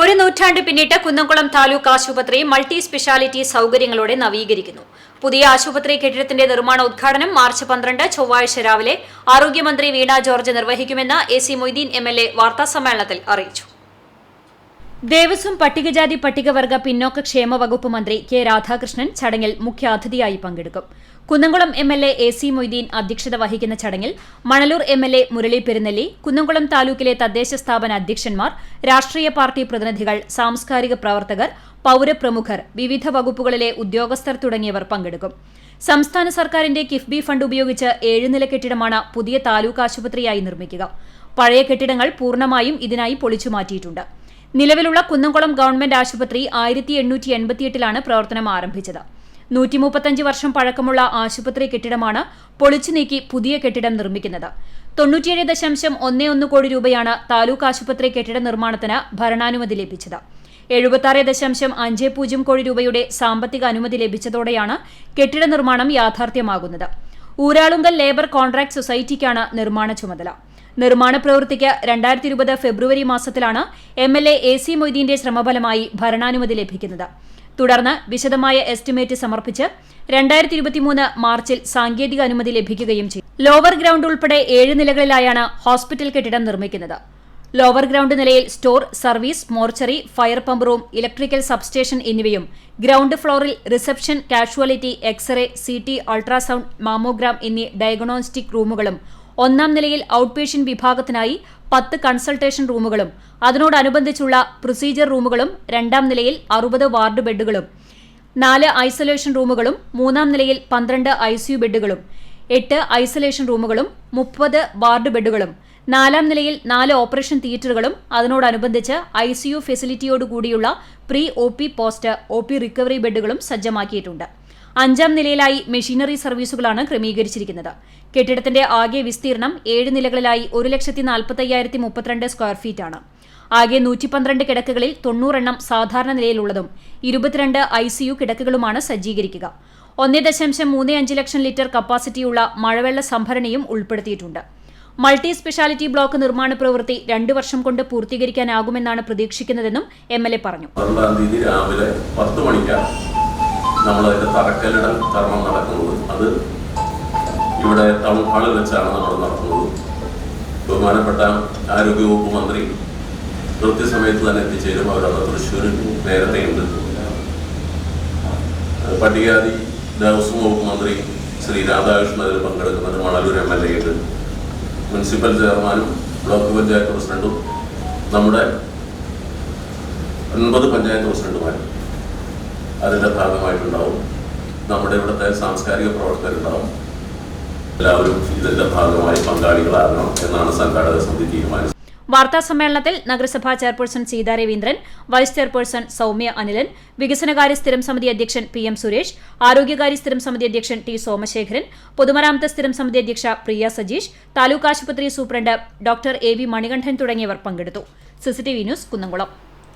ഒരു നൂറ്റാണ്ട് പിന്നിട്ട് കുന്നംകുളം താലൂക്ക് ആശുപത്രി മൾട്ടി സ്പെഷ്യാലിറ്റി സൗകര്യങ്ങളോടെ നവീകരിക്കുന്നു. പുതിയ ആശുപത്രി കെട്ടിടത്തിന്റെ നിർമ്മാണ ഉദ്ഘാടനം മാർച്ച് പന്ത്രണ്ട് ചൊവ്വാഴ്ച രാവിലെ ആരോഗ്യമന്ത്രി Veena George നിർവഹിക്കുമെന്ന് A C Moideen M L A വാർത്താസമ്മേളനത്തിൽ അറിയിച്ചു. ദേവസ്വം പട്ടികജാതി പട്ടികവർഗ പിന്നോക്ക ക്ഷേമ വകുപ്പ് മന്ത്രി കെ രാധാകൃഷ്ണൻ ചടങ്ങിൽ മുഖ്യാതിഥിയായി പങ്കെടുക്കും. Kunnamkulam M L A C Moideen അധ്യക്ഷത വഹിക്കുന്ന ചടങ്ങിൽ Manalur M L A Murali Perunnelli Kunnamkulam താലൂക്കിലെ തദ്ദേശ സ്ഥാപന അധ്യക്ഷന്മാർ രാഷ്ട്രീയ പാർട്ടി പ്രതിനിധികൾ സാംസ്കാരിക പ്രവർത്തകർ പൌരപ്രമുഖർ വിവിധ വകുപ്പുകളിലെ ഉദ്യോഗസ്ഥർ തുടങ്ങിയവർ പങ്കെടുക്കും. സംസ്ഥാന സർക്കാരിന്റെ കിഫ്ബി ഫണ്ട് ഉപയോഗിച്ച് ഏഴുനില കെട്ടിടമാണ് പുതിയ താലൂക്ക് ആശുപത്രിയായി നിർമ്മിക്കുക. പഴയ കെട്ടിടങ്ങൾ പൂർണമായും ഇതിനായി പൊളിച്ചുമാറ്റിയിട്ടുണ്ട്. നിലവിലുള്ള കുന്നംകുളം ഗവൺമെന്റ് ആശുപത്രി ആയിരത്തി എണ്ണൂറ്റി എൺപത്തിയെട്ടിലാണ് പ്രവർത്തനം ആരംഭിച്ചത്. നൂറ്റി മുപ്പത്തഞ്ച് വർഷം പഴക്കമുള്ള ആശുപത്രി കെട്ടിടമാണ് പൊളിച്ചു നീക്കി പുതിയ കെട്ടിടം നിർമ്മിക്കുന്നത്. തൊണ്ണൂറ്റിയേഴ് ദശാംശം ഒന്നേ ഒന്ന് കോടി രൂപയാണ് താലൂക്ക് ആശുപത്രി കെട്ടിട നിർമ്മാണത്തിന് ഭരണാനുമതി ലഭിച്ചത്. എഴുപത്തി ദശാംശം അഞ്ച് പൂജ്യം കോടി രൂപയുടെ സാമ്പത്തിക അനുമതി ലഭിച്ചതോടെയാണ് കെട്ടിട നിർമ്മാണം യാഥാർത്ഥ്യമാകുന്നത്. ഊരാളുങ്കൽ ലേബർ കോൺട്രാക്ട് സൊസൈറ്റിക്കാണ് നിർമ്മാണ ചുമതല. നിർമ്മാണ പ്രവൃത്തിക്ക് രണ്ടായിരത്തി ഇരുപത് ഫെബ്രുവരി മാസത്തിലാണ് M L A A C മൊയ്തീന്റെ ശ്രമഫലമായി ഭരണാനുമതി ലഭിക്കുന്നത്. തുടർന്ന് വിശദമായ എസ്റ്റിമേറ്റ് സമർപ്പിച്ച് രണ്ടായിരത്തി ഇരുപത്തിമൂന്ന് മാർച്ചിൽ സാങ്കേതിക അനുമതി ലഭിക്കുകയും ചെയ്തു. ലോവർ ഗ്രൌണ്ട് ഉൾപ്പെടെ ഏഴ് നിലകളിലായാണ് ഹോസ്പിറ്റൽ കെട്ടിടം നിർമ്മിക്കുന്നത്. ലോവർ ഗ്രൌണ്ട് നിലയിൽ store service mortuary fire pump room electrical substation എന്നിവയും ഗ്രൌണ്ട് ഫ്ലോറിൽ reception casualty X ray C T ultrasound mammogram എന്നീ ഡയഗ്നോസ്റ്റിക് റൂമുകളും ഒന്നാം നിലയിൽ ഔട്ട് പേഷ്യൻ വിഭാഗത്തിനായി പത്ത് കൺസൾട്ടേഷൻ റൂമുകളും അതിനോടനുബന്ധിച്ചുള്ള പ്രൊസീജിയർ റൂമുകളും രണ്ടാം നിലയിൽ അറുപത് വാർഡ് ബെഡുകളും നാല് ഐസൊലേഷൻ റൂമുകളും മൂന്നാം നിലയിൽ പന്ത്രണ്ട് ഐസിയു ബെഡുകളും എട്ട് ഐസൊലേഷൻ റൂമുകളും മുപ്പത് വാർഡ് ബെഡുകളും നാലാം നിലയിൽ നാല് ഓപ്പറേഷൻ തിയേറ്ററുകളും അതിനോടനുബന്ധിച്ച് ICU ഫെസിലിറ്റിയോടുകൂടിയുള്ള pre O P post O P recovery ബെഡുകളും സജ്ജമാക്കിയിട്ടുണ്ട്. അഞ്ചാം നിലയിലായി മെഷീനറി സർവീസുകളാണ് ക്രമീകരിച്ചിരിക്കുന്നത്. കെട്ടിടത്തിന്റെ ആകെ വിസ്തീർണം ഏഴ് നിലകളിലായി ഒരു ലക്ഷത്തി നാൽപ്പത്തയ്യായിരത്തി മുപ്പത്തിരണ്ട് സ്ക്വയർ ഫീറ്റാണ്. ആകെ നൂറ്റി പന്ത്രണ്ട് കിടക്കുകളിൽ തൊണ്ണൂറെണ്ണം സാധാരണ നിലയിലുള്ളതും ഇരുപത്തിരണ്ട് ഐസിയു കിടക്കുകളുമാണ് സജ്ജീകരിക്കുക. ഒന്നേ ദശാംശം മൂന്ന് അഞ്ച് ലക്ഷം ലിറ്റർ കപ്പാസിറ്റിയുള്ള മഴവെള്ള സംഭരണിയും ഉൾപ്പെടുത്തിയിട്ടുണ്ട്. മൾട്ടി സ്പെഷ്യാലിറ്റി ബ്ലോക്ക് നിർമ്മാണ പ്രവൃത്തി രണ്ടു വർഷം കൊണ്ട് പൂർത്തീകരിക്കാനാകുമെന്നാണ് പ്രതീക്ഷിക്കുന്നതെന്നും എം എൽ എ പറഞ്ഞു. പന്ത്രണ്ടാം തീയതി രാവിലെ പത്ത് മണിക്കാണ്. നമ്മളതിന്റെ തറക്കല്ലിടൽ കർമ്മം നടക്കുന്നത്. അത് ഇവിടെ ടൗൺ ഹാളിൽ വെച്ചാണ് നമ്മൾ നടത്തുന്നത്. ബഹുമാനപ്പെട്ട ആരോഗ്യവകുപ്പ് മന്ത്രി കൃത്യസമയത്ത് തന്നെ എത്തിച്ചേരും. അവരത് തൃശ്ശൂരിൽ നേരത്തെയുണ്ട് പട്ടികാതി ദേവസ്വം വകുപ്പ് മന്ത്രി ശ്രീ രാധാകൃഷ്ണൻ അതിൽ പങ്കെടുക്കുന്നത് മണലൂർ എം എൽ എ ഉണ്ട് മുനിസിപ്പൽ ചെയർമാനും ബ്ലോക്ക് പഞ്ചായത്ത് പ്രസിഡന്റും നമ്മുടെ ഒൻപത് പഞ്ചായത്ത് പ്രസിഡന്റുമാരും. അതിന്റെ ഭാഗമായിട്ടുണ്ടാവും. നമ്മുടെ ഇവിടുത്തെ സാംസ്കാരിക പ്രവർത്തകരുണ്ടാവും. എല്ലാവരും ഇതിന്റെ ഭാഗമായി പങ്കാളികളാകണം എന്നാണ് സംഘാടക സമിതി തീരുമാനിച്ചത്. വാർത്താ സമ്മേളനത്തിൽ നഗരസഭാ chairperson Seetha Raveendran vice chairperson Soumya Anilan വികസനകാര്യ സ്ഥിരം സമിതി അധ്യക്ഷൻ പി എം സുരേഷ് ആരോഗ്യകാര്യ സ്ഥിരം സമിതി അധ്യക്ഷൻ ടി സോമശേഖരൻ പൊതുമരാമത്ത് സ്ഥിരം സമിതി അധ്യക്ഷ പ്രിയ സജീഷ് താലൂക്ക് ആശുപത്രി superintendent doctor A V Manikandan തുടങ്ങിയവർ പങ്കെടുത്തു. CCTV news Kunnamkulam.